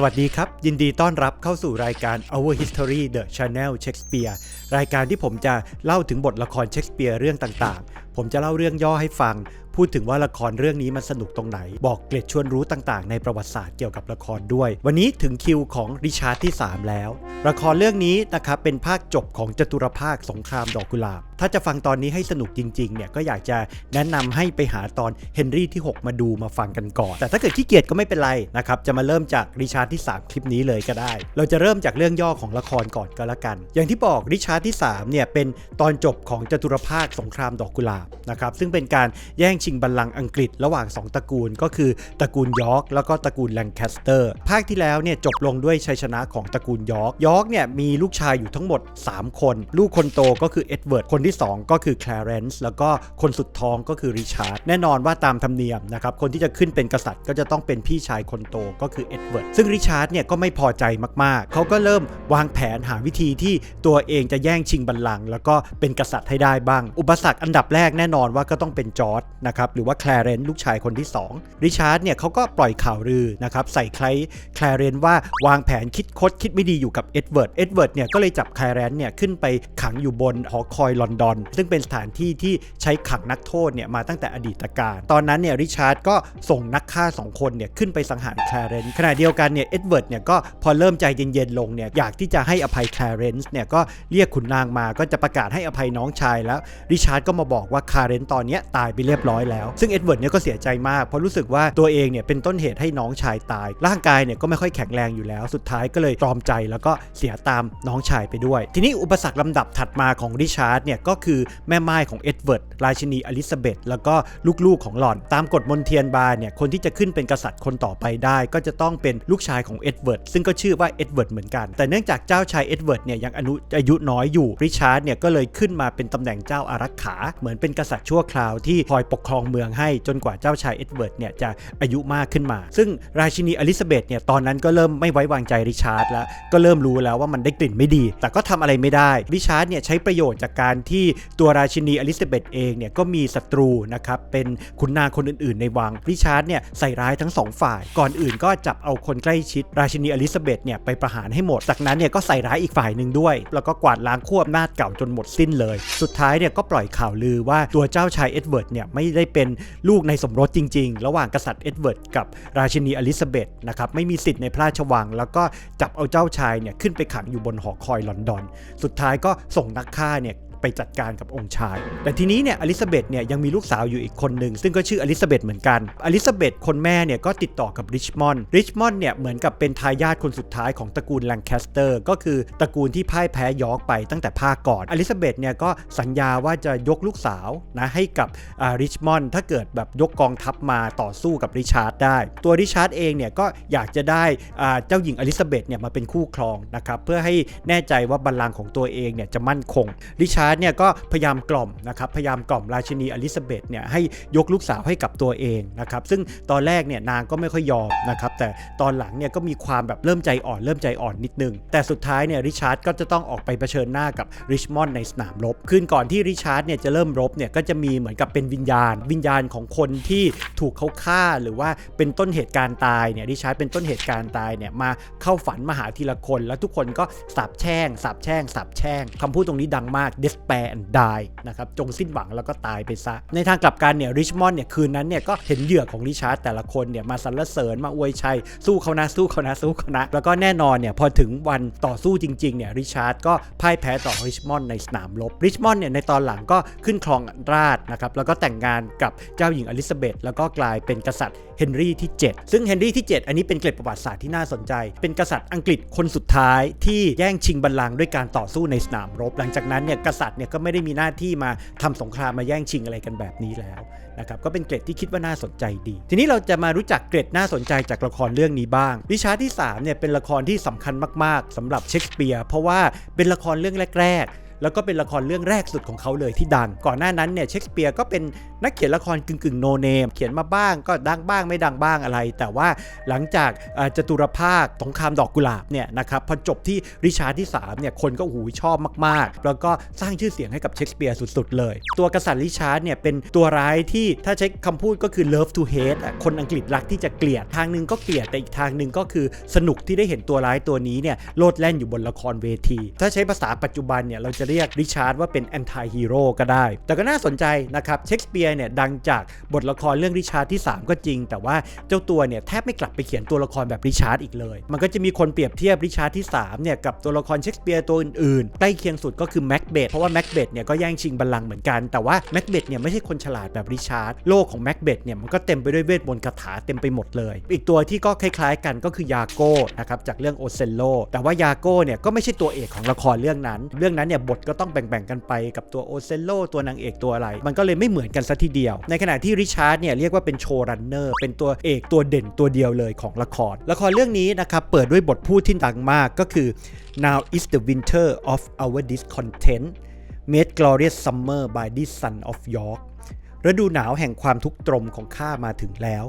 สวัสดีครับ ยินดีต้อนรับเข้าสู่รายการ Our History The Channel Shakespeare รายการที่ผมจะเล่าถึงบทละครเชคสเปียร์เรื่องต่างๆ ผมจะเล่าเรื่องย่อให้ฟัง พูดถึงว่าละครเรื่องนี้มันสนุกตรงไหน บอกเกร็ดชวนรู้ต่างๆ ในประวัติศาสตร์เกี่ยวกับละครด้วย วันนี้ถึงคิวของริชาร์ดที่ 3 แล้ว ละครเรื่องนี้นะครับเป็นภาคจบของจตุรภาคสงครามดอกกุหลาบ ถ้าจะฟังตอนนี้ให้สนุกจริงๆเนี่ยก็อยากจะแนะนำให้ไปหาตอนเฮนรี่ที่ 6 มาดูมาฟังกันก่อน แต่ถ้าเกิดขี้เกียจก็ไม่เป็นไรนะครับจะมาเริ่มจากริชาร์ดที่ 3 คลิปนี้เลยก็ได้ เราจะเริ่มจากเรื่องย่อของละครก่อนก็แล้วกัน อย่างที่บอกริชาร์ดที่3เนี่ยเป็นตอนจบของจตุรภาคสงครามดอกกุหลาบนะครับซึ่งเป็นการแย่งชิงบัลลังก์อังกฤษระหว่าง 2 ตระกูล ก็คือตระกูลยอร์กแล้วก็ตระกูลแลงแคสเตอร์ภาคที่แล้วเนี่ยจบลงด้วยชัยชนะของตระกูลยอร์กยอร์กเนี่ยมีลูกชายอยู่ทั้งหมด 3 คน ลูกคนโตก็คือเอ็ดเวิร์ดคนที่2 ก็คือแคลเรนซ์แล้วก็คนสุดท้องก็คือริชาร์ดแน่นอนว่าตามธรรมเนียมนะครับคนที่จะขึ้นเป็นกษัตริย์ก็จะต้องเป็นพี่ชายคนโตก็คือเอ็ดเวิร์ดซึ่งริชาร์ดเนี่ยก็ไม่พอใจมากๆ เขาก็เริ่มวางแผนหาวิธีที่ตัวเองจะแย่งชิงบัลลังก์แล้วก็เป็นกษัตริย์ให้ได้บ้าง อุปสรรคอันดับแรกแน่นอนว่าก็ต้องเป็นจอร์ดนะครับหรือว่าแคลเรนซ์ลูกชายคนที่ 2 ริชาร์ดเนี่ยเขาก็ปล่อยข่าวลือนะครับใส่ใครแคลเรนซ์ว่าวางแผนคิดคดคิดไม่ดีอยู่กับเอ็ดเวิร์ดเอ็ดเวิร์ดเนี่ยก็เลยจับแคลเรนซ์เนี่ยขึ้นไปขังอยู่บนหอคอยลอนดอน ซึ่งเป็นสถานที่ที่ใช้ขังนักโทษเนี่ยมาตั้งแต่อดีตการตอนนั้นเนี่ยริชาร์ดก็ส่งนักฆ่าสองคนเนี่ยขึ้นไปสังหารแคลเรนซ์ขณะเดียวกันเนี่ยเอ็ดเวิร์ดเนี่ยก็พอเริ่มใจเย็นๆลงเนี่ยอยากที่จะให้อภัยแคลเรนซ์เนี่ยก็เรียกขุนนางมาก็จะประกาศให้อภัยน้องชายแล้วริชาร์ดก็มาบอกว่าคาเรนตอนนี้ตายไปเรียบร้อยแล้ว ซึ่งเอ็ดเวิร์ดเนี่ยก็เสียใจมากเพราะรู้สึกว่าตัวเองเนี่ยเป็นต้นเหตุให้น้องชายตาย ร่างกายเนี่ยก็ไม่ค่อยแข็งแรงอยู่แล้ว สุดท้ายก็เลยตรอมใจแล้วก็เสียตามน้องชายไปด้วย ทีนี้อุปสรรคลำดับถัดมาของริชาร์ดเนี่ยก็คือแม่ไม้ของเอ็ดเวิร์ดราชินีอลิซาเบธแล้วก็ลูกๆของหล่อน ตามกฎมนเทียนบาร์เนี่ยคนที่จะขึ้นเป็นกษัตริย์คนต่อไปได้ ก็จะต้องเป็นลูกชายของเอ็ดเวิร์ดซึ่งก็ชื่อว่าเอ็ดเวิร์ดเหมือนกัน แต่เนื่องจากเจ้าชายเอ็ดเวิร์ดเนี่ยยังอายุอายุน้อยอยู่ริชาร์ดเนี่ยก็เลยขึ้นมาเป็นตำแหน่งเจ้าอารักขา เหมือนเป็นกษัตริย์ชั่วคราวที่คอยปกครองเมืองให้จนกว่าเจ้าชายเอ็ดเวิร์ดเนี่ยจะอายุมากขึ้นมา ซึ่งราชินีอลิซาเบธเนี่ยตอนนั้นก็เริ่มไม่ไว้วางใจริชาร์ดแล้วก็เริ่มรู้แล้วว่ามันได้กลิ่นไม่ดี แต่ก็ทำอะไรไม่ได้ริชาร์ดเนี่ยใช้ประโยชน์จากการทีตัวราชินีอลิซาเบธเองเนี่ยก็มีศัตรูนะครับเป็นขุนนางคนอื่นๆในวังริชาร์ดเนี่ยใส่ร้ายทั้งสองฝ่าย ก่อนอื่นก็จับเอาคนใกล้ชิด ราชินีอลิซาเบธเนี่ยไปประหารให้หมด จากนั้นเนี่ยก็ใส่ร้ายอีกฝ่ายหนึ่งด้วย แล้วก็กวาดล้างขั้วอำนาจเก่าจนหมดสิ้นเลย สุดท้ายเนี่ยก็ปล่อยข่าวลือว่าตัวเจ้าชายเอ็ดเวิร์ดเนี่ยไม่ได้เป็นลูกในสมรสจริง ๆ ระหว่างกษัตริย์เอ็ดเวิร์ดกับราชินีอลิซาเบธนะครับไม่มีสิทธิ์ในพระราชวัง แล้วก็จับเอาเจ้าชายเนี่ยขึ้นไปขังอยู่บนหอคอยลอนดอน สุดท้ายก็ส่งนักฆ่าเนี่ย ไปจัดการกับองค์ชาย แต่ทีนี้เนี่ยอลิซาเบธเนี่ยยังมีลูกสาวอยู่อีกคนหนึ่ง ซึ่งก็ชื่ออลิซาเบธเหมือนกันอลิซาเบธคนแม่เนี่ยก็ติดต่อกับริชมอนด์ริชมอนด์เนี่ยเหมือนกับเป็นทายาทคนสุดท้ายของตระกูลแลงแคสเตอร์ก็คือตระกูลที่พ่ายแพ้ยอร์กไปตั้งแต่ภาคก่อนอลิซาเบธเนี่ยก็สัญญาว่าจะยกลูกสาวนะให้กับริชมอนด์ถ้าเกิดแบบยกกองทัพมาต่อสู้กับริชาร์ดได้ ตัวริชาร์ดเองเนี่ยก็อยากจะได้เจ้าหญิงอลิซาเบธเนี่ยมาเป็นคู่ครองนะครับเพื่อให้แน่ใจว่าบัลลังก์ของตัวเองเนี่ยจะมั่นคงริชาร์ดเนี่ยก็พยายามกล่อมนะครับพยายามกล่อมราชินีอลิซาเบธเนี่ยให้ยกลูกสาวให้กับตัวเองนะครับซึ่งตอนแรกเนี่ยนางก็ไม่ค่อยยอมนะครับแต่ตอนหลังเนี่ยก็มีความแบบเริ่มใจอ่อนเริ่มใจอ่อนนิดนึง แต่สุดท้ายเนี่ยริชาร์ดก็จะต้องออกไปเผชิญหน้ากับริชมอนด์ในสนามรบคืนก่อนที่ริชาร์ดเนี่ยจะเริ่มรบเนี่ยก็จะมีเหมือนกับเป็นวิญญาณ วิญญาณของคนที่ถูกเขาฆ่าหรือว่าเป็นต้นเหตุการณ์ตายเนี่ยริชาร์ดเป็นต้นเหตุการณ์ตายเนี่ยมาเข้าฝันมาหาทีละคน แล้วทุกคนก็สาบแช่งสาบแช่งสาบแช่งคำพูดตรงนี้ดังมาก despair and die นะครับจงสิ้นหวังแล้วก็ตายไปซะ ในทางกลับกันเนี่ยริชมอนด์เนี่ยคืนนั้นเนี่ยก็เห็นเหยื่อของริชาร์ดแต่ละคนเนี่ยมาสรรเสริญมาอวยชัย สู้เขานะสู้เขานะสู้เขานะแล้วก็แน่นอนเนี่ยพอถึงวันต่อสู้จริงๆเนี่ยริชาร์ดก็พ่ายแพ้ต่อริชมอนด์ในสนามรบริชมอนด์เนี่ยในตอนหลังก็ขึ้นครองราชนะครับแล้วก็แต่งงานกับเจ้าหญิงอลิซาเบธแล้วก็กลายเป็นกษัตริย์เฮนรี่ที่ 7 ซึ่งเฮนรี่ที่ 7 อันนี้เป็นเกร็ดประวัติศาสตร์ที่น่าสนใจ เป็นกษัตริย์อังกฤษคนสุดท้ายที่แย่งชิงบัลลังก์ด้วยการต่อสู้ในสนามรบ หลังจากนั้นเนี่ยกษัตริย์เนี่ยก็ไม่ได้มีหน้าที่มาทำสงครามมาแย่งชิงอะไรกันแบบนี้แล้วนะครับก็เป็นเกร็ดที่คิดว่าน่าสนใจดี ทีนี้เราจะมารู้จักเกร็ดน่าสนใจจากละครเรื่องนี้บ้าง วิชาที่3เนี่ยเป็นละครที่สำคัญมาก ๆสำหรับเชคสเปียร์เพราะว่าเป็นละครเรื่องแรก ๆ แล้วก็เป็นละครเรื่องแรกสุดของเขาเลยที่ดัง ก่อนหน้านั้นเนี่ยเชคสเปียร์ก็เป็นนักเขียนละครกึ่งกึ่งโนเนมเขียนมาบ้างก็ดังบ้างไม่ดังบ้างอะไร แต่ว่าหลังจากจตุรภาคสงครามดอกกุหลาบเนี่ยนะครับพอจบที่ริชาร์ดที่3เนี่ยคนก็หูชอบมากๆ แล้วก็สร้างชื่อเสียงให้กับเชคสเปียร์สุดๆ เลย ตัวกษัตริย์ริชาร์ดเนี่ยเป็นตัวร้ายที่ถ้าใช้คำพูดก็คือ love to hate คนอังกฤษรักที่จะเกลียดทางหนึ่งก็เกลียดแต่อีกทางหนึ่งก็คือสนุกที่ได้เห็นตัวร้ายตัวนี้เนี่ยโลดแล่นอยู่บนละครเวที ถ้าใช้ภาษาปัจจุบันเนี่ยเราจะเรียกริชาร์ดว่าเป็นแอนตี้ฮีโร่ก็ได้ แต่ก็น่าสนใจนะครับเชคสเปียร์เนี่ยดังจากบทละครเรื่องริชาร์ดที่ 3 ก็จริง แต่ว่าเจ้าตัวเนี่ยแทบไม่กลับไปเขียนตัวละครแบบริชาร์ดอีกเลย มันก็จะมีคนเปรียบเทียบริชาร์ดที่3เนี่ยกับตัวละครเชคสเปียร์ตัวอื่นๆใกล้เคียงสุดก็คือแม็กเบธเพราะว่าแม็กเบธเนี่ยก็แย่งชิงบัลลังก์เหมือนกันแต่ว่าแม็กเบธเนี่ยไม่ใช่คนฉลาดแบบริชาร์ดโลกของแม็กเบธเนี่ยมันก็เต็มไปด้วยเวทมนต์คาถาเต็มไปหมดเลย อีกตัวที่ก็คล้ายๆกันก็คือยาโก้นะครับจากเรื่องโอเซโลแต่ว่ายาโก้เนี่ยก็ไม่ใช่ตัวเอกของละครเรื่องนั้น เรื่องนั้นเนี่ยบทก็ต้องแบ่งๆกันไปกับตัวโอเซโลตัวนางเอกตัวอะไร มันก็เลยไม่เหมือนกันซะทีเดียว ในขณะที่ริชาร์ดเนี่ยเรียกว่าเป็นโชว์รันเนอร์เป็นตัวเอกตัวเด่นตัวเดียวเลยของละคร ละครเรื่องนี้นะครับเปิดด้วยบทพูดที่ดังมากก็คือ now is the winter of our discontent made glorious summer by this son of York ฤดูหนาวแห่งความทุกข์ตรมของข้ามาถึงแล้ว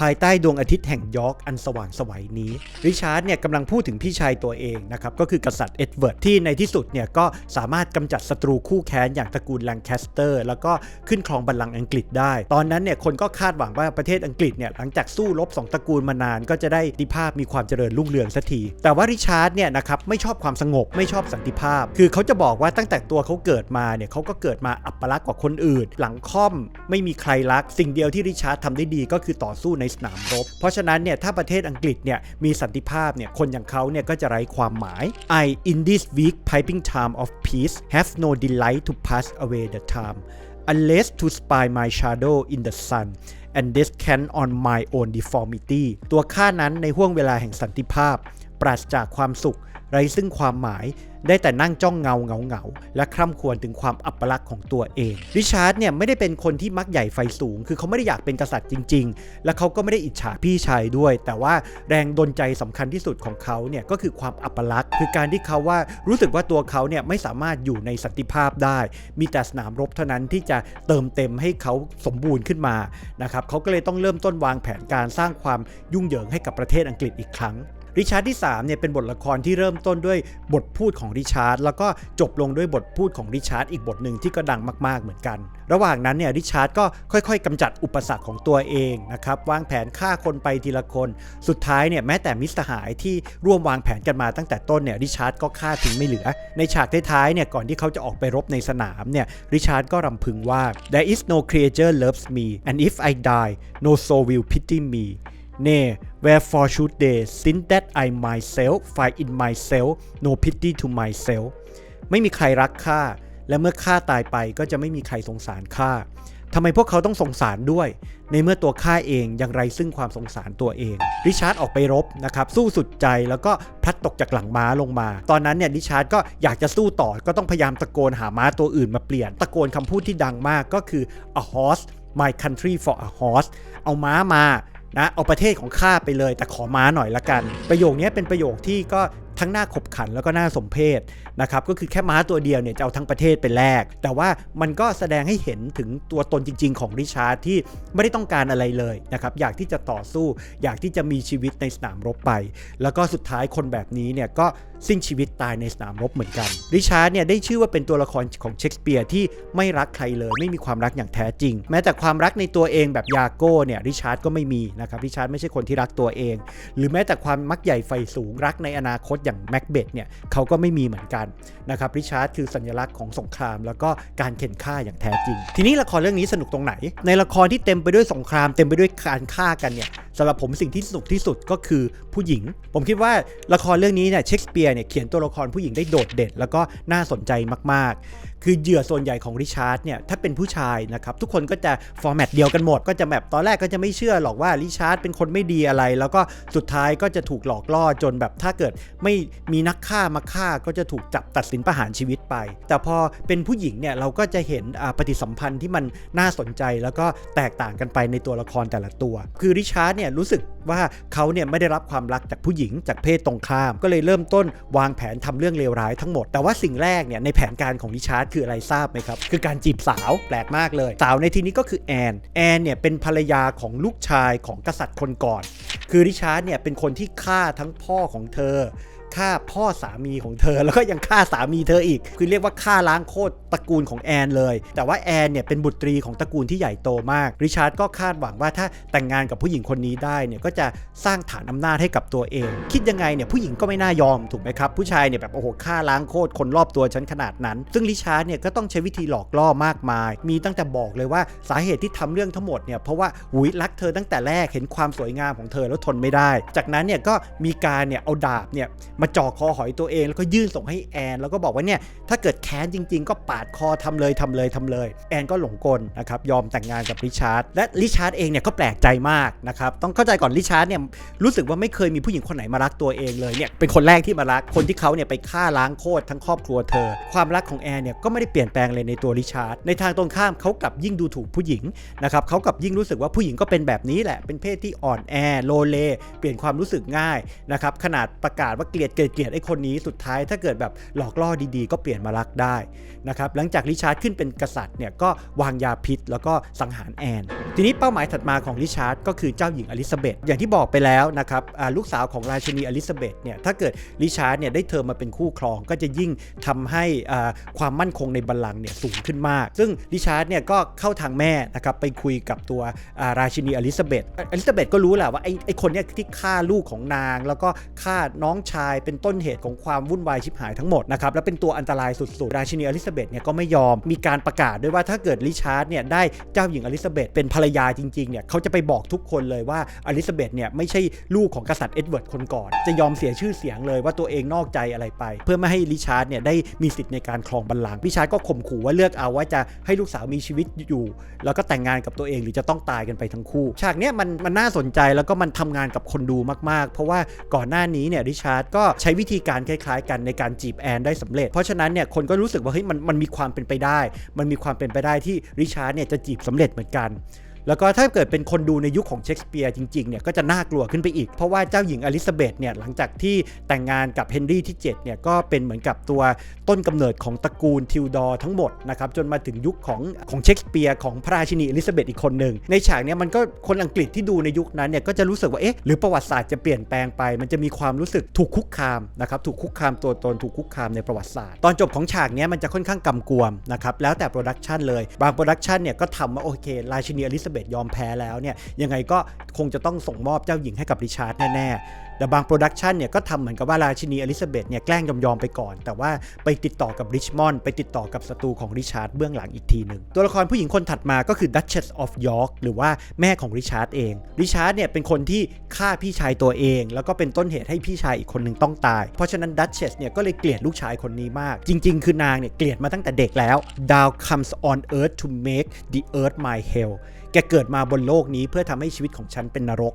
ภายใต้ดวงอาทิตย์แห่งยอร์กอันสว่างสวัยนี้ริชาร์ดเนี่ยกำลังพูดถึงพี่ชายตัวเองนะครับก็คือกษัตริย์เอ็ดเวิร์ดที่ในที่สุดเนี่ยก็สามารถกำจัดศัตรูคู่แค้นอย่างตระกูลแลงแคสเตอร์ แล้วก็ขึ้นครองบัลลังก์อังกฤษได้ ตอนนั้นเนี่ยคนก็คาดหวังว่าประเทศอังกฤษเนี่ยหลังจากสู้รบสองตระกูลมานานก็จะได้ดิภาพมีความเจริญรุ่งเรืองสักที แต่ว่าริชาร์ดเนี่ยนะครับไม่ชอบความสงบไม่ชอบสันติภาพ คือเขาจะบอกว่าตั้งแต่ตัวเขาเกิดมาเนี่ยเขาก็เกิดมาอัปลักษณ์กว่าคนอื่น หลังค่อมไม่มีใครรัก สิ่งเดียวที่ริชาร์ดทำได้ดีก็คือต่อสู้ในสนามรบ เพราะฉะนั้นเนี่ยถ้าประเทศอังกฤษเนี่ยมีสันติภาพเนี่ยคนอย่างเขาเนี่ยก็จะไร้ความหมาย I in this weak piping time of peace have no delight to pass away the time unless to spy my shadow in the sun and descant on my own deformity ตัวข้านั้นในห่วงเวลาแห่งสันติภาพ ปราศจากความสุข ไร้ซึ่งความหมายได้แต่นั่งจ้องเงาเงาเงาและคร่ำควรถึงความอัปลักษณ์ของตัวเองริชาร์ดเนี่ยไม่ได้เป็นคนที่มักใหญ่ไฟสูง คือเขาไม่ได้อยากเป็นกษัตริย์จริง ๆ และเขาก็ไม่ได้อิจฉาพี่ชายด้วย แต่ว่าแรงดลใจสำคัญที่สุดของเขาเนี่ยก็คือความอัปลักษณ์คือการที่เขาว่ารู้สึกว่าตัวเขาเนี่ยไม่สามารถอยู่ในสันติภาพได้ มีแต่สนามรบเท่านั้นที่จะเติมเต็มให้เขาสมบูรณ์ขึ้นมานะครับเขาก็เลยต้องเริ่มต้นวางแผนการสร้างความยุ่งเหยิงให้กับประเทศอังกฤษอีกครั้ง ริชาร์ดที่3เนี่ยเป็นบทละครที่เริ่มต้นด้วยบทพูดของริชาร์ดแล้วก็จบลงด้วยบทพูดของริชาร์ดอีกบทหนึ่งที่ก็ดังมากๆเหมือนกัน ระหว่างนั้นเนี่ยริชาร์ดก็ค่อยๆกำจัดอุปสรรคของตัวเองนะครับวางแผนฆ่าคนไปทีละคน สุดท้ายเนี่ยแม้แต่มิตรสหายที่ร่วมวางแผนกันมาตั้งแต่ต้นเนี่ยริชาร์ดก็ฆ่าทิ้งไม่เหลือ ในฉากท้ายๆเนี่ยก่อนที่เขาจะออกไปรบในสนามเนี่ยริชาร์ดก็รำพึงว่า there is no creature loves me and if I die no soul will pity me Nay, wherefore should they, since that I myself find in myself no pity to myself ไม่มีใครรักข้าและเมื่อข้าตายไปก็จะไม่มีใครสงสารข้าทำไมพวกเขาต้องสงสารด้วย ในเมื่อตัวข้าเองยังไรซึ่งความสงสารตัวเอง ริชาร์ดออกไปรบนะครับ สู้สุดใจแล้วก็พลัดตกจากหลังม้าลงมา ตอนนั้นเนี่ยริชาร์ดก็อยากจะสู้ต่อก็ต้องพยายามตะโกนหาม้าตัวอื่นมาเปลี่ยน ตะโกนคำพูดที่ดังมากก็คือ a horse my country for a horse เอาม้ามา นะเอาประเทศของข้าไปเลยแต่ขอม้าหน่อยละกัน ประโยคนี้เป็นประโยคที่ก็ ทั้งหน่าขบขันแล้วก็หน่าสมเพชนะครับก็คือแค่ม้าตัวเดียวเนี่ยจะเอาทั้งประเทศไปแลกแต่ว่ามันก็แสดงให้เห็นถึงตัวตนจริง ๆ ของริชาร์ดที่ไม่ได้ต้องการอะไรเลยนะครับอยากที่จะต่อสู้ อยากที่จะมีชีวิตในสนามรบไป แล้วก็สุดท้ายคนแบบนี้เนี่ยก็สิ้นชีวิตตายในสนามรบเหมือนกัน ริชาร์ดเนี่ยได้ชื่อว่าเป็นตัวละครของเชคสเปียร์ที่ไม่รักใครเลยไม่มีความรักอย่างแท้จริง แม้แต่ความรักในตัวเองแบบยาโก้เนี่ยริชาร์ดก็ไม่มีนะครับริชาร์ดไม่ใช่คนที่รักตัวเอง หรือแม้แต่ความมักใหญ่ไฟสูงรักในอนาคตอย่างแม็กเบดเนี่ยเขาก็ไม่มีเหมือนกันนะครับริชาร์ดคือสัญลักษณ์ของสงคราม แล้วก็การเข็นฆ่าอย่างแท้จริง ทีนี้ละครเรื่องนี้สนุกตรงไหน ในละครที่เต็มไปด้วยสงคราม เต็มไปด้วยการฆ่ากันเนี่ยสำหรับผมสิ่งที่สนุกที่สุดก็คือผู้หญิง ผมคิดว่าละครเรื่องนี้เนี่ยเชคสเปียร์เนี่ยเขียนตัวละครผู้หญิงได้โดดเด่นแล้วก็น่าสนใจมากๆ คือเหยื่อส่วนใหญ่ของริชาร์ดเนี่ยถ้าเป็นผู้ชายนะครับทุกคนก็จะฟอร์แมตเดียวกันหมด ก็จะแบบตอนแรกก็จะไม่เชื่อหรอกว่าริชาร์ดเป็นคนไม่ดีอะไร แล้วก็สุดท้ายก็จะถูกหลอกล่อจนแบบถ้าเกิดไม่มีนักฆ่ามาฆ่าก็จะถูกจับตัดสินประหารชีวิตไป แต่พอเป็นผู้หญิงเนี่ยเราก็จะเห็นปฏิสัมพันธ์ที่มันน่าสนใจแล้วก็แตกต่างกันไปในตัวละครแต่ละตัว คือริชาร์ดเนี่ยรู้สึกว่าเขาเนี่ยไม่ได้รับความรักจากผู้หญิงจากเพศตรงข้าม ก็เลยเริ่มต้นวางแผนทำเรื่องเลวร้ายทั้งหมด แต่ว่าสิ่งแรกเนี่ยในแผนการของริชาร์ดคืออะไรทราบไหมครับ คือการจีบสาวแปลกมากเลย สาวในที่นี้ก็คือแอน แอนเนี่ยเป็นภรรยาของลูกชายของกษัตริย์คนก่อน คือริชาร์ดเนี่ยเป็นคนที่ฆ่าทั้งพ่อของเธอ ฆ่าพ่อสามีของเธอ แล้วก็ยังฆ่าสามีเธออีก คือเรียกว่าฆ่าล้างโคตรตระกูลของแอนเลย แต่ว่าแอนเนี่ยเป็นบุตรีของตระกูลที่ใหญ่โตมาก ริชาร์ดก็คาดหวังว่าถ้าแต่งงานกับผู้หญิงคนนี้ได้เนี่ยก็จะสร้างฐานอำนาจให้กับตัวเอง คิดยังไงเนี่ยผู้หญิงก็ไม่น่ายอมถูกไหมครับ ผู้ชายเนี่ยแบบโอ้โหฆ่าล้างโคตรคนรอบตัวฉันขนาดนั้น ซึ่งริชาร์ดเนี่ยก็ต้องใช้วิธีหลอกล่อมากมาย มีตั้งแต่บอกเลยว่าสาเหตุที่ทำเรื่องทั้งหมดเนี่ยเพราะว่าหุยรักเธอตั้งแต่แรกเห็นความสวยงามของเธอแล้วทนไม่ได้ จากนั้นเนี่ยก็มีการเนี่ยเอาดาบเนี่ยมาจ่อคอหอยตัวเอง แล้วก็ยื่นส่งให้แอน แล้วก็บอกว่าเนี่ยถ้าเกิดแค้นจริง ๆ ก็ปาดคอทำเลยทำเลยทำเลย แอนก็หลงกลนะครับยอมแต่งงานกับริชาร์ดและริชาร์ดเองเนี่ยก็แปลกใจมากนะครับต้องเข้าใจก่อนริชาร์ดเนี่ยรู้สึกว่าไม่เคยมีผู้หญิงคนไหนมารักตัวเองเลยเนี่ยเป็นคนแรกที่มารักคนที่เขาเนี่ยไปฆ่าล้างโคตรทั้งครอบครัวเธอ ความรักของแอนเนี่ยก็ไม่ได้เปลี่ยนแปลงเลยในตัวริชาร์ดในทางตรงข้ามเขากลับยิ่งดูถูกผู้หญิงนะครับเขากลับยิ่งรู้สึกว่าผู้หญิงก็เป็นแบบนี้แหละเป็นเพศที่อ่อนแอโลเลเปลี่ยนความรู้สึกง่ายนะครับขนาดประกาศว่าเกลียดเกลียดเกลียดไอ้คนนี้สุดท้ายถ้าเกิดแบบหลอกล่อดีๆ ก็เปลี่ยนมารักได้นะครับหลังจากริชาร์ดขึ้นเป็นกษัตริย์เนี่ยก็วางยาพิษ แล้วก็สังหารแอน ทีนี้เป้าหมายถัดมาของริชาร์ดก็คือเจ้าหญิงอลิซาเบธอย่างที่บอกไปแล้วนะครับลูกสาวของราชินีอลิซาเบธเนี่ยถ้าเกิดริชาร์ดเนี่ยได้เธอมาเป็นคู่ครอง ก็จะยิ่งทำให้ความมั่นคงในบัลลังก์เนี่ยสูงขึ้นมาก ซึ่งริชาร์ดเนี่ยก็เข้าทางแม่นะครับไปคุยกับตัวราชินีอลิซาเบธอลิซาเบธก็รู้แหละว่าไอ้ไอ้คนเนี่ยที่ฆ่าลูกของนาง แล้วก็ฆ่าน้องชายเป็นต้นเหตุของความวุ่นวายชิบหายทั้งหมดนะครับแล้วเป็นตัวอันตรายสุดๆ ราชินีอลิซาเบธเนี่ยก็ไม่ยอมมีการประกาศด้วยว่าถ้าเกิดริชาร์ดเนี่ยได้เจ้าหญิงอลิซาเบธเป็นภรรยาจริงๆเนี่ยเขาจะไปบอกทุกคนเลยว่าอลิซาเบธเนี่ยไม่ใช่ลูกของกษัตริย์เอ็ดเวิร์ดคนก่อน จะยอมเสียชื่อเสียงเลยว่าตัวเองนอกใจอะไรไป เพื่อไม่ให้ริชาร์ดเนี่ยได้มีสิทธิ์ในการครองบัลลังก์ริชาร์ดก็ข่มขู่ว่าเลือกเอาว่าจะให้ลูกสาวมีชีวิตอยู่ แล้วก็แต่งงานกับตัวเองหรือจะต้องตายกันไปทั้งคู่ ฉากเนี้ยมันมันน่าสนใจแล้วก็มันทำงานกับคนดูมากๆ เพราะว่าก่อนหน้านี้เนี่ยริชาร์ดก็ใช้วิธีการคล้ายๆ กันในการจีบแอนได้สำเร็จ เพราะฉะนั้นเนี่ยคนก็รู้สึกว่าเฮ้ยมันมันมีความเป็นไปได้ มันมีความเป็นไปได้ที่ริชาร์ดเนี่ยจะจีบสำเร็จเหมือนกัน แล้วก็ถ้าเกิดเป็นคนดูในยุคของเชคสเปียร์จริงๆเนี่ยก็จะน่ากลัวขึ้นไปอีก เพราะว่าเจ้าหญิงอลิซาเบธเนี่ยหลังจากที่แต่งงานกับเฮนรี่ที่7เนี่ยก็เป็นเหมือนกับตัวต้นกำเนิดของตระกูลทิวดอร์ทั้งหมดนะครับจนมาถึงยุคของของเชคสเปียร์ของพระราชินีอลิซาเบธอีกคนหนึ่งในฉากเนี้ยมันก็คนอังกฤษที่ดูในยุคนั้นเนี่ยก็จะรู้สึกว่าเอ๊ะหรือประวัติศาสตร์จะเปลี่ยนแปลงไป มันจะมีความรู้สึกถูกคุกคามนะครับถูกคุกคามตัวตนถูกคุกคามในประวัติศาสตร์ ตอนจบของฉากเนี้ยมันจะค่อนข้างกำกวมนะครับแล้วแต่โปรดักชันเลยบางโปรดักชันเนี่ยก็ทำว่าโอเคราชินีอลิซาเบธยอมแพ้แล้วเนี่ยยังไงก็คงจะต้องส่งมอบเจ้าหญิงให้กับริชาร์ดแน่ๆ แต่บางโปรดักชันเนี่ยก็ทำเหมือนกับว่าราชินีอลิซาเบธเนี่ยแกล้งยอมๆไปก่อน แต่ว่าไปติดต่อกับริชมอนด์ไปติดต่อกับศัตรูของริชาร์ดเบื้องหลังอีกทีหนึ่งตัวละครผู้หญิงคนถัดมาก็คือ Duchess of York หรือว่าแม่ของริชาร์ดเองริชาร์ดเนี่ยเป็นคนที่ฆ่าพี่ชายตัวเอง แล้วก็เป็นต้นเหตุให้พี่ชายอีกคนหนึ่งต้องตาย เพราะฉะนั้น Duchess เนี่ยก็เลยเกลียดลูกชายคนนี้มาก จริง ๆ คือนางเนี่ยเกลียดมาตั้งแต่เด็กแล้ว Thou comes on earth to make the earth my hell แกเกิดมาบนโลกนี้เพื่อทำให้ชีวิตของฉันเป็นนรก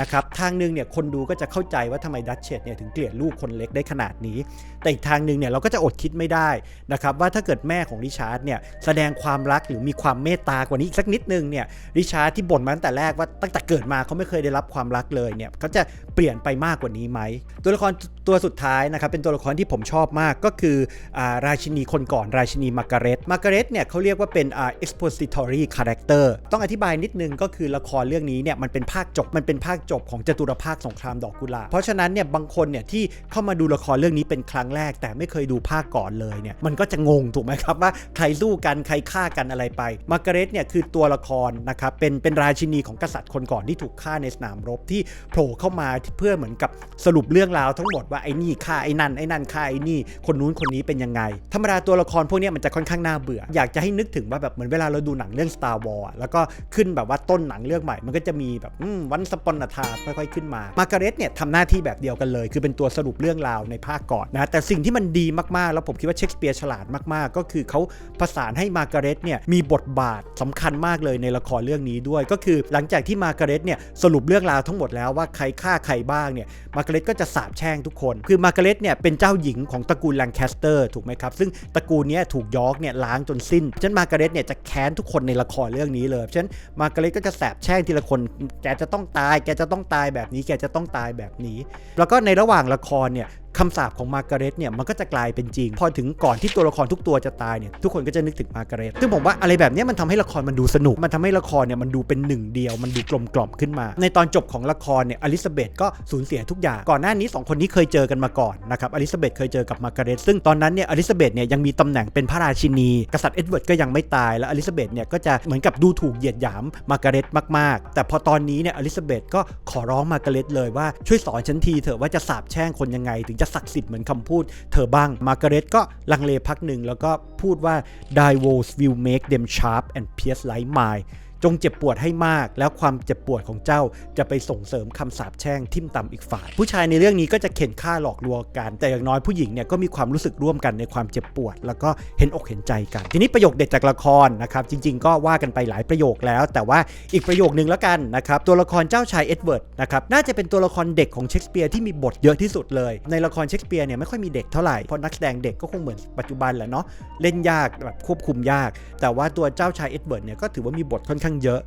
นะครับทางหนึ่งเนี่ยคนดูก็จะเข้าใจว่าทำไมดัชเชตเนี่ยถึงเกลียดลูกคนเล็กได้ขนาดนี้ แต่อีกทางหนึ่งเนี่ยเราก็จะอดคิดไม่ได้นะครับว่าถ้าเกิดแม่ของริชาร์ดเนี่ยแสดงความรักหรือมีความเมตตากว่านี้อีกสักนิดนึงเนี่ยริชาร์ดที่บ่นมาตั้งแต่แรกว่าตั้งแต่เกิดมาเขาไม่เคยได้รับความรักเลยเนี่ยเขาจะเปลี่ยนไปมากกว่านี้ไหมตัวละครตัวสุดท้ายนะครับเป็นตัวละครที่ผมชอบมากก็คืออาราชินีคนก่อนราชินีมาร์การเร็ตมาร์การเร็ตเนี่ยเขาเรียกว่าเป็นอ่า expository character ต้องอธิบายนิดนึงก็คือละครเรื่องนี้เนี่ยมันเป็นภาคจบมันเป็นภาคจบของจตุรภาคสงครามดอกกุหลาบเพราะฉะนั้นเนี่ยบางคนเนี่ยที่เข้ามาดูละครเรื่องนี้เป็นครั้งแรก แต่ไม่เคยดูภาคก่อนเลยเนี่ยมันก็จะงงถูกไหมครับว่าใครสู้กันใครฆ่ากันอะไรไปมาร์กาเร็ตเนี่ยคือตัวละครนะครับเป็นเป็นราชินีของกษัตริย์คนก่อนที่ถูกฆ่าในสนามรบที่โผล่เข้ามาเพื่อเหมือนกับสรุปเรื่องราวทั้งหมดว่าไอ้นี่ฆ่าไอ้นั่นไอ้นั่นฆ่าไอ้นี่ คนนู้นคนนี้เป็นยังไง ธรรมดาตัวละครพวกนี้มันจะค่อนข้างน่าเบื่อ อยากจะให้นึกถึงว่าแบบเหมือนเวลาเราดูหนังเรื่อง Star Wars แล้วก็ขึ้นแบบว่าต้นหนังเรื่องใหม่มันก็จะมีแบบวันสปอนทาค่อยๆขึ้นมา มาร์การเร็ตเนี่ยทำหน้าที่แบบเดียวกันเลย คือเป็นตัวสรุปเรื่องราวในภาคก่อนนะแต่สิ่งที่มันดีมากๆ แล้วผมคิดว่าเชคสเปียร์ฉลาดมากๆ ก็คือเขาผสานให้มาการเร็ตเนี่ยมีบทบาทสำคัญมากเลยในละครเรื่องนี้ด้วย ก็คือหลังจากที่มาการเร็ตเนี่ยสรุปเรื่องราวทั้งหมดแล้วว่าใครฆ่าใครบ้างเนี่ยมาการเร็ตก็จะสาบแช่งทุกคน คือมาการเร็ตเนี่ยเป็นเจ้าหญิงของตระกูลแลงแคสเตอร์ถูกไหมครับซึ่งตระกูลนี้ถูกยอร์กเนี่ยล้างจนสิ้นฉะนั้นมาการเร็ตเนี่ยจะแค้นทุกคนในละครเรื่องนี้เลยฉะนั้นมาการเร็ตก็จะแสบแช่งทีละคนแกจะต้องตายแกจะจะต้องตายแบบนี้ แกจะต้องตายแบบนี้ แล้วก็ในระหว่างละครเนี่ยคำสาปของมาร์การเร็ตเนี่ยมันก็จะกลายเป็นจริง พอถึงก่อนที่ตัวละครทุกตัวจะตายเนี่ยทุกคนก็จะนึกถึงมาร์การเร็ตซึ่งผมว่าอะไรแบบนี้มันทำให้ละครมันดูสนุก มันทำให้ละครเนี่ยมันดูเป็นหนึ่งเดียว มันดูกลมกล่อมขึ้นมา ในตอนจบของละครเนี่ยอลิซาเบธก็สูญเสียทุกอย่างก่อนหน้านี้สองคนนี้เคยเจอกันมาก่อนนะครับอลิซาเบธเคยเจอกับมาร์การเร็ตซึ่งตอนนั้นเนี่ยอลิซาเบธเนี่ยยังมีตำแหน่งเป็นพระราชินี กษัตริย์เอ็ดเวิร์ดก็ยังไม่ตายแล้วอลิซาเบธเนี่ยก็จะเหมือนกับดูถูกเหยียดหยามมาร์การเร็ตมากๆ แต่พอตอนนี้เนี่ยอลิซาเบธก็ขอร้องมาร์การเร็ตเลยว่าช่วยสอนฉันทีเถอะว่าจะสาบแช่งคนยังไงถึงจะศักดิ์สิทธิ์เหมือนคำพูดเธอบ้าง มาร์กาเร็ตก็ลังเลพักหนึ่งแล้วก็พูดว่า die woes will make them sharp and pierce like mine จงเจ็บปวดให้มาก แล้วความเจ็บปวดของเจ้าจะไปส่งเสริมคำสาปแช่งทิ่มตำอีกฝ่าย ผู้ชายในเรื่องนี้ก็จะเข็นฆ่าหลอกลวงกัน แต่อย่างน้อยผู้หญิงเนี่ยก็มีความรู้สึกร่วมกันในความเจ็บปวด แล้วก็เห็นอกเห็นใจกัน ทีนี้ประโยคเด็ดจากละครนะครับจริง ๆ ก็ว่ากันไปหลายประโยคแล้ว แต่ว่าอีกประโยคนึงแล้วกันนะครับตัวละครเจ้าชายเอ็ดเวิร์ดนะครับน่าจะเป็นตัวละครเด็กของเชคสเปียร์ที่มีบทเยอะที่สุดเลย ในละครเชคสเปียร์เนี่ยไม่ค่อยมีเด็กเท่าไหร่เพราะนักแสดงเด็กก็คงเหมือนปัจจุบันแหละเนาะเล่นยากแบบควบคุมยาก แต่ว่าตัวเจ้าชายเอ็ดเวิร์ดเนี่ยก็ถือว่ามีบทค่อนข้างเยอะ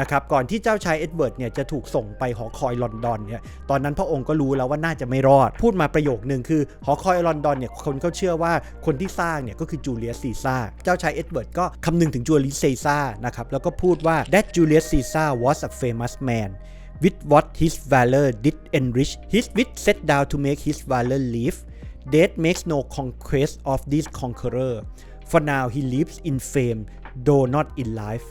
นะครับก่อนที่เจ้าชายเอ็ดเวิร์ดเนี่ยจะถูกส่งไปหอคอยลอนดอนเนี่ยตอนนั้นพระองค์ก็รู้แล้วว่าน่าจะไม่รอด พูดมาประโยคนึงคือหอคอยลอนดอนเนี่ยคนเขาเชื่อว่าคนที่สร้างเนี่ยก็คือจูเลียสซีซ่าเจ้าชายเอ็ดเวิร์ดก็คำนึงถึงจูเลียสซีซ่านะครับแล้วก็พูดว่า that Julius Caesar was a famous man with what his valor did enrich his wit set down to make his valor live death makes no conquest of this conqueror for now he lives in fame though not in life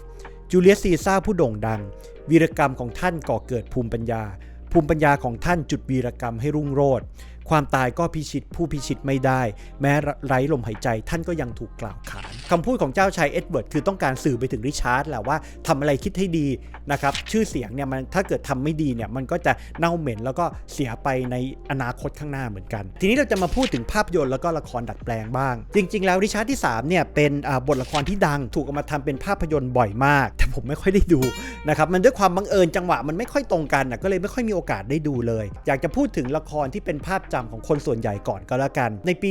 จูเลียสซีซ่าผู้โด่งดัง วีรกรรมของท่านก่อเกิดภูมิปัญญา ภูมิปัญญาของท่านจุดวีรกรรมให้รุ่งโรจน์ ความตายก็พิชิตผู้พิชิตไม่ได้ แม้ไร้ลมหายใจท่านก็ยังถูกกล่าวขานคำพูดของเจ้าชายเอ็ดเวิร์ดคือต้องการสื่อไปถึงริชาร์ดแหละว่าทำอะไรคิดให้ดีนะครับชื่อเสียงเนี่ยมันถ้าเกิดทำไม่ดีเนี่ยมันก็จะเน่าเหม็นแล้วก็เสียไปในอนาคตข้างหน้าเหมือนกัน ทีนี้เราจะมาพูดถึงภาพยนตร์แล้วก็ละครดัดแปลงบ้าง จริง ๆ แล้วริชาร์ดที่3เนี่ยเป็นบทละครที่ดังถูกเอามาทำเป็นภาพยนตร์บ่อยมาก แต่ผมไม่ค่อยได้ดูนะครับมันด้วยความบังเอิญจังหวะมันไม่ค่อยตรงกันนะก็เลยไม่ค่อยมีโอกาสได้ดูเลย อยากจะพูดถึงละครที่เป็นภาพจำของคนส่วนใหญ่ก่อนก็แล้วกัน ในปี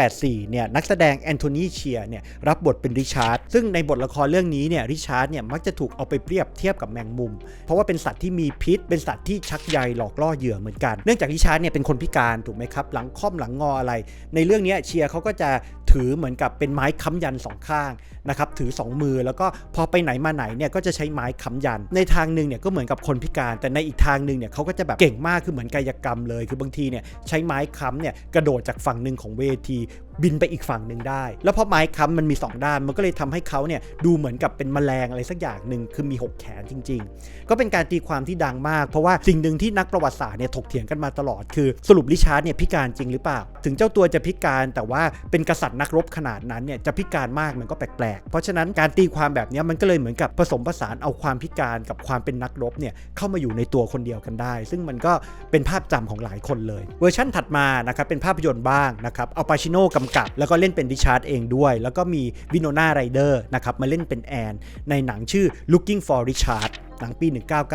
1984 เนี่ยนักแสดงแอนโทนีเชียเนี่ยรับบทเป็นริชาร์ดซึ่งในบทละครเรื่องนี้เนี่ยริชาร์ดเนี่ยมักจะถูกเอาไปเปรียบเทียบกับแมงมุม เพราะว่าเป็นสัตว์ที่มีพิษ เป็นสัตว์ที่ชักใยหลอกล่อเหยื่อเหมือนกัน เนื่องจากริชาร์ดเนี่ยเป็นคนพิการถูกไหมครับหลังค่อมหลังงออะไร ในเรื่องนี้เชียร์เขาก็จะถือเหมือนกับเป็นไม้ค้ำยันสองข้างนะครับถือ 2 มือแล้วก็พอไปไหนมาไหนเนี่ยก็จะใช้ไม้ค้ำยัน ในทางหนึ่งเนี่ยก็เหมือนกับคนพิการ แต่ในอีกทางหนึ่งเนี่ยเขาก็จะแบบเก่งมากคือเหมือนกายกรรมเลย คือบางทีเนี่ยใช้ไม้ค้ำเนี่ยกระโดดจากฝั่งหนึ่งของเวทีบินไปอีกฝั่งหนึ่งได้ แล้วพอไม้ค้ำมันมี 2 ด้าน มันก็เลยทำให้เขาเนี่ยดูเหมือนกับเป็นแมลงอะไรสักอย่างหนึ่งคือมี 6 แขนจริง ๆ ก็เป็นการตีความที่ดังมาก เพราะว่าสิ่งหนึ่งที่นักประวัติศาสตร์เนี่ยถกเถียงกันมาตลอดคือสรุปริชาร์ดเนี่ยพิการจริงหรือเปล่า ถึงเจ้าตัวจะพิการแต่ว่าเป็นกษัตริย์นักรบขนาดนั้นเนี่ยจะพิการมากมันก็แปลกก เพราะฉะนั้นการตีความแบบนี้มันก็เลยเหมือนกับผสมผสานเอาความพิการกับความเป็นนักรบเนี่ยเข้ามาอยู่ในตัวคนเดียวกันได้ ซึ่งมันก็เป็นภาพจำของหลายคนเลย เวอร์ชั่นถัดมานะครับเป็นภาพยนตร์บ้างนะครับเอาปาชิโน่กำกับ แล้วก็เล่นเป็นริชาร์ดเองด้วย แล้วก็มีวินโนนาไรเดอร์นะครับมาเล่นเป็นแอนในหนังชื่อ Looking for Richard หนังปี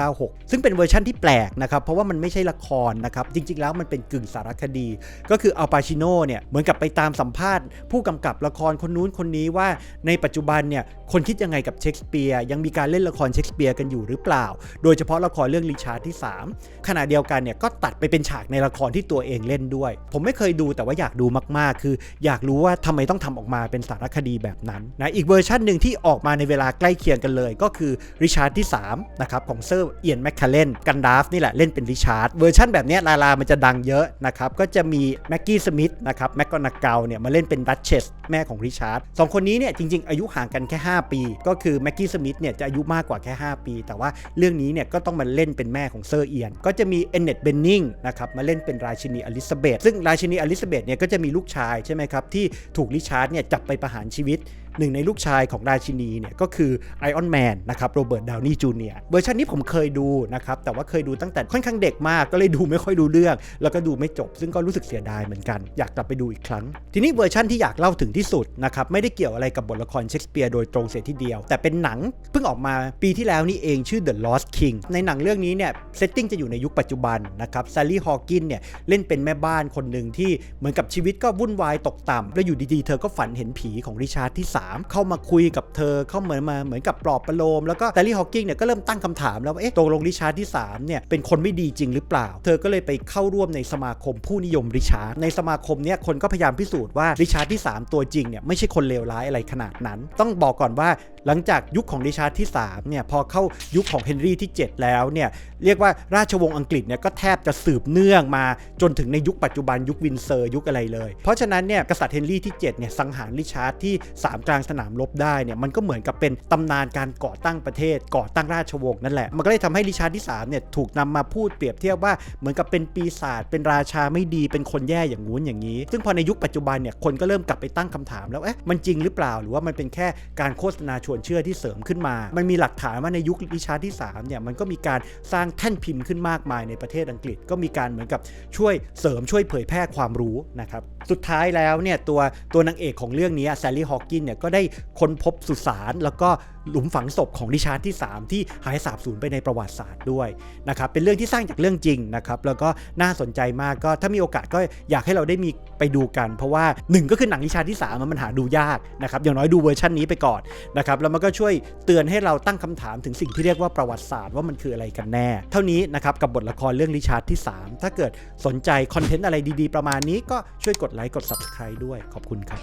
1996 ซึ่งเป็นเวอร์ชั่นที่แปลกนะครับ เพราะว่ามันไม่ใช่ละครนะครับ จริง ๆ แล้วมันเป็นกึ่งสารคดี ก็คืออัลปาชิโนเนี่ย เหมือนกับไปตามสัมภาษณ์ ผู้กำกับละครคนนู้นคนนี้ว่าในปัจจุบันเนี่ย คนคิดยังไงกับเชคสเปียร์ ยังมีการเล่นละครเชคสเปียร์กันอยู่หรือเปล่า โดยเฉพาะละครเรื่องริชาร์ดที่ 3 ขณะเดียวกันเนี่ยก็ตัดไปเป็นฉากในละครที่ตัวเองเล่นด้วย ผมไม่เคยดูแต่ว่าอยากดูมากๆ คือ อยากรู้ว่าทำไมต้องทำออกมาเป็นสารคดีแบบนั้นนะ อีกเวอร์ชันหนึ่งที่ออกมาในเวลาใกล้เคียงกันเลย ก็คือริชาร์ดที่ 3นะครับของเซอร์เอียนแมคคาเลนกันดาฟนี่แหละเล่นเป็นริชาร์ดเวอร์ชันแบบนี้ลาลามันจะดังเยอะนะครับก็จะมีแม็กกี้สมิธนะครับแม็กกอนาเกลเนี่ยมาเล่นเป็นดัชเชสแม่ของริชาร์ดสองคนนี้เนี่ยจริง ๆ อายุห่างกันแค่ 5 ปี ก็คือแม็กกี้สมิธเนี่ยจะอายุมากกว่าแค่ 5 ปี แต่ว่าเรื่องนี้เนี่ยก็ต้องมาเล่นเป็นแม่ของเซอร์เอียน ก็จะมีเอนเนตเบนนิงนะครับมาเล่นเป็นราชินีอลิซาเบธซึ่งราชินีอลิซาเบธเนี่ยก็จะมีลูกชายใช่ไหมครับที่ถูกริชาร์ดเนี่ยจับไปประหารชีวิต หนึ่งในลูกชายของราชินีเนี่ยก็คือไอออนแมนนะครับโรเบิร์ตดาวนี่จูเนียร์เวอร์ชันนี้ผมเคยดูนะครับแต่ว่าเคยดูตั้งแต่ค่อนข้างเด็กมากก็เลยดูไม่ค่อยดูเรื่อง แล้วก็ดูไม่จบ ซึ่งก็รู้สึกเสียดายเหมือนกัน อยากกลับไปดูอีกครั้ง ทีนี้เวอร์ชันที่อยากเล่าถึงที่สุดนะครับไม่ได้เกี่ยวอะไรกับบทละครเชคสเปียร์โดยตรงเสียทีเดียว แต่เป็นหนังเพิ่งออกมาปีที่แล้วนี่เองชื่อ The Lost King ในหนังเรื่องนี้เนี่ยเซตติ้งจะอยู่ในยุคปัจจุบันนะครับซารีฮอว์กินเนี่ยเล่นเป็นแม่บ้านคนหนึ่งที่เหมือนกับชีวิตก็วุ่นวายตกต่ำแล้วอยู่ดีๆ เธอก็ฝันเห็นผีของริชาร์ดที่3เข้ามาคุยกับเธอเข้าเหมือนมาเหมือนกับปลอบประโลม แล้วก็แตลลี่ฮอว์กิงเนี่ยก็เริ่มตั้งคำถามแล้วว่าเอ๊ะตกลงริชาร์ดที่3เนี่ยเป็นคนไม่ดีจริงหรือเปล่า เธอก็เลยไปเข้าร่วมในสมาคมผู้นิยมริชาร์ดในสมาคมเนี่ยคนก็พยายามพิสูจน์ว่าริชาร์ดที่ 3 ตัวจริงเนี่ยไม่ใช่คนเลวร้ายอะไรขนาดนั้น ต้องบอกก่อนว่าหลังจากยุคของริชาร์ดที่3เนี่ยพอเข้ายุคของเฮนรี่ที่ 7 แล้วเนี่ยเรียกว่าราชวงศ์อังกฤษเนี่ยก็แทบจะสืบเนื่องมาจนถึงในยุคปัจจุบันยุควินเซอร์ยุคอะไรเลย เพราะฉะนั้นเนี่ยกษัตริย์เฮนรี่ที่7เนี่ยสังหารริชาร์ดที่ 3 กลางสนามรบได้เนี่ยมันก็เหมือนกับเป็นตำนานการก่อตั้งประเทศ ก่อตั้งราชวงศ์นั่นแหละ มันก็เลยทำให้ริชาร์ดที่3เนี่ยถูกนำมาพูดเปรียบเทียบว่าเหมือนกับเป็นปีศาจเป็นราชาไม่ดีเป็นคนแย่อย่างงู้นอย่างนี้ ซึ่งพอในยุคปัจจุบันเนี่ยคนก็เริ่มกลับไปตั้งคำถามแล้วเอ๊ะมันจริงหรือเปล่าหรือว่ามันเป็นแค่การโฆษณาชวนเชื่อที่เสริมขึ้นมา มันมีหลักฐานว่าในยุคริชาร์ดที่3เนี่ยมันก็มีการสร้างแท่นพิมพ์ขึ้นมากมายในประเทศอังกฤษก็มีการเหมือนกับช่วยเสริมช่วยเผยแพร่ความรู้นะครับสุดท้ายแล้วเนี่ยตัวตัวนางเอกของเรื่องนี้แซลลี่ฮอว์กินเนี่ยก็็ได้ค้นพบสุสานแล้วก็หลุมฝังศพของริชาร์ดที่ 3 ที่หายสาบสูญไปในประวัติศาสตร์ด้วยนะครับเป็นเรื่องที่สร้างจากเรื่องจริงนะครับแล้วก็น่าสนใจมากก็ถ้ามีโอกาสก็อยากให้เราได้มีไปดูกัน เพราะว่าหนึ่งก็คือหนังริชาร์ดที่3มันหาดูยากนะครับอย่างน้อยดูเวอร์ชันนี้ไปก่อนนะครับแล้วมันก็ช่วยเตือนให้เราตั้งคำถามถึงสิ่งที่เรียกว่าประวัติศาสตร์ว่ามันคืออะไรกันแน่ เท่านี้นะครับกับบทละครเรื่องริชาร์ดที่ 3 ถ้าเกิดสนใจคอนเทนต์อะไรดีๆ ประมาณนี้ก็ช่วยกดไลค์กด subscribe ด้วยขอบคุณครับ